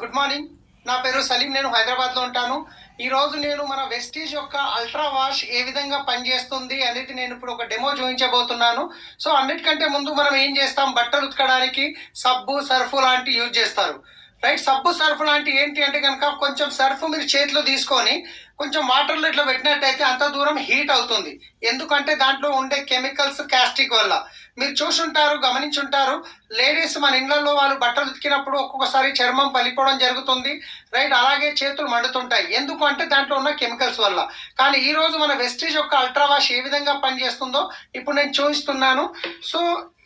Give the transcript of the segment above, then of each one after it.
Good morning. నా పేరు సలీం. నేను హైదరాబాద్లో ఉంటాను. ఈ రోజు నేను మన వెస్టీజ్ యొక్క అల్ట్రా వాష్ ఏ విధంగా పనిచేస్తుంది అనేది నేను ఇప్పుడు ఒక డెమో చూపించబోతున్నాను. సో అన్నిటికంటే ముందు మనం ఏం చేస్తాం? బట్టలు ఉతకడానికి సబ్బు సర్ఫ్ లాంటి యూజ్ చేస్తారు. రైట్ సబ్బు సర్ఫ్ లాంటి ఏంటి అంటే కనుక కొంచెం సర్ఫ్ మీరు చేతిలో తీసుకొని కొంచెం వాటర్లో ఇట్లా పెట్టినట్టయితే అంత దూరం హీట్ అవుతుంది. ఎందుకంటే దాంట్లో ఉండే కెమికల్స్ క్యాస్టిక్ వల్ల. మీరు చూసుంటారు గమనించుంటారు లేడీస్ మన ఇళ్ళలో వాళ్ళు బట్టలు ఉతికినప్పుడు ఒక్కొక్కసారి చర్మం పలిపోవడం జరుగుతుంది. రైట్ అలాగే చేతులు మండుతుంటాయి. ఎందుకు అంటే దాంట్లో ఉన్న కెమికల్స్ వల్ల. కానీ ఈ రోజు మన వెస్టీజ్ యొక్క అల్ట్రావాష్ ఏ విధంగా పనిచేస్తుందో ఇప్పుడు నేను చూపిస్తున్నాను. సో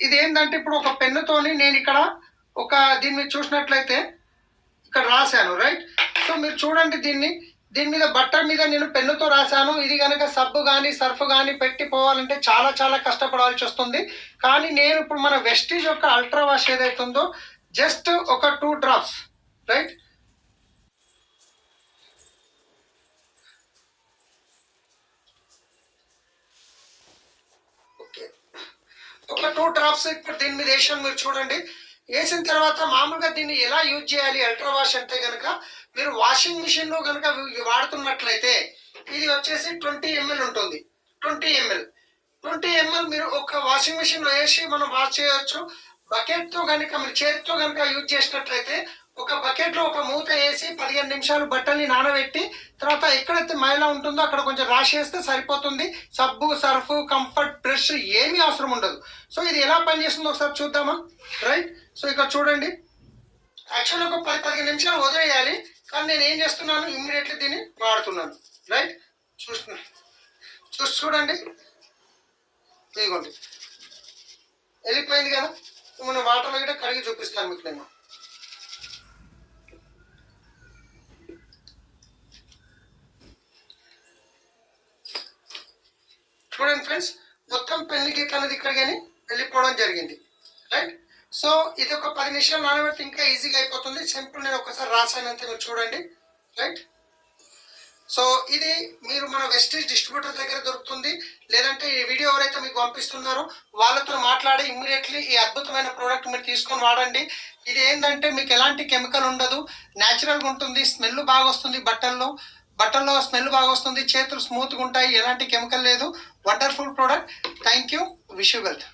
ఇది ఏంటంటే ఇప్పుడు ఒక పెన్నుతోని నేను ఇక్కడ ఒక దీన్ని చూసినట్లయితే ఇక్కడ రాశాను రైట్ సో మీరు చూడండి దీన్ని. దీని మీద బట్టర్ మీద నేను పెన్నుతో రాశాను. ఇది కనుక సబ్బు కానీ సర్ఫ్ కానీ పెట్టి పోవాలంటే చాలా చాలా కష్టపడాల్సి వస్తుంది. కానీ నేను ఇప్పుడు మన వెస్టీజ్ యొక్క అల్ట్రా వాష్ ఏదైతే ఉందో జస్ట్ ఒక టూ డ్రాప్స్ రైట్ ఒక టూ డ్రాప్స్ ఇప్పుడు దీని మీద వేసాను మీరు చూడండి. వేసిన తర్వాత మామూలుగా దీన్ని ఎలా యూజ్ చేయాలి? అల్ట్రా వాష్ అంటే కనుక మీరు వాషింగ్ మిషన్లో కనుక వాడుతున్నట్లయితే ఇది వచ్చేసి ట్వంటీ ఎంఎల్ ఉంటుంది. Twenty ML. ట్వంటీ ఎంఎల్ మీరు ఒక వాషింగ్ మిషన్లో వేసి మనం వాష్ చేయవచ్చు బకెట్తో కనుక మీరు చేతితో కనుక యూజ్ చేసినట్లయితే ఒక బకెట్లో ఒక మూత వేసి పదిహేను నిమిషాలు బట్టల్ని నానబెట్టి తర్వాత ఎక్కడైతే మైల ఉంటుందో అక్కడ కొంచెం రాష్ వేస్తే సరిపోతుంది. సబ్బు సర్ఫ్ కంఫర్ట్ బ్రష్ ఏమీ అవసరం ఉండదు. సో ఇది ఎలా పనిచేస్తుందో ఒకసారి చూద్దామా? రైట్ సో ఇక్కడ చూడండి. యాక్చువల్ ఒక పది పదిహేను నిమిషాలు వదిలేయాలి. కానీ నేను ఏం చేస్తున్నాను? ఇమ్మీడియట్లీ దీన్ని వాడుతున్నాను. రైట్ చూస్తున్నా. చూసి చూడండి. ఇదిగోండి. వెళ్ళిపోయింది కదా? మనం వాటర్లో కూడా కడిగి చూపిస్తాను మీకు నేను. చూడండి ఫ్రెండ్స్ మొత్తం పెళ్ళి గీత అనేది ఇక్కడ కానీ వెళ్ళిపోవడం జరిగింది. రైట్ సో ఇది ఒక పది నిమిషాలు నానబెట్టి ఇంకా ఈజీగా అయిపోతుంది. సింపుల్ నేను ఒకసారి రాసానంతే మీరు చూడండి. రైట్ సో ఇది మీరు మన వెస్టేజ్ డిస్ట్రిబ్యూటర్ దగ్గర దొరుకుతుంది. లేదంటే ఈ వీడియో ఎవరైతే మీకు పంపిస్తున్నారో వాళ్ళతో మాట్లాడి ఇమ్మీడియట్లీ ఈ అద్భుతమైన ప్రోడక్ట్ మీరు తీసుకొని వాడండి. ఇది ఏంటంటే మీకు ఎలాంటి కెమికల్ ఉండదు. న్యాచురల్గా ఉంటుంది స్మెల్ బాగా వస్తుంది బట్టల్లో. బట్టల్లో స్మెల్ బాగా వస్తుంది చేతులు స్మూత్గా ఉంటాయి ఎలాంటి కెమికల్ లేదు. Wonderful product thank you wish you wealth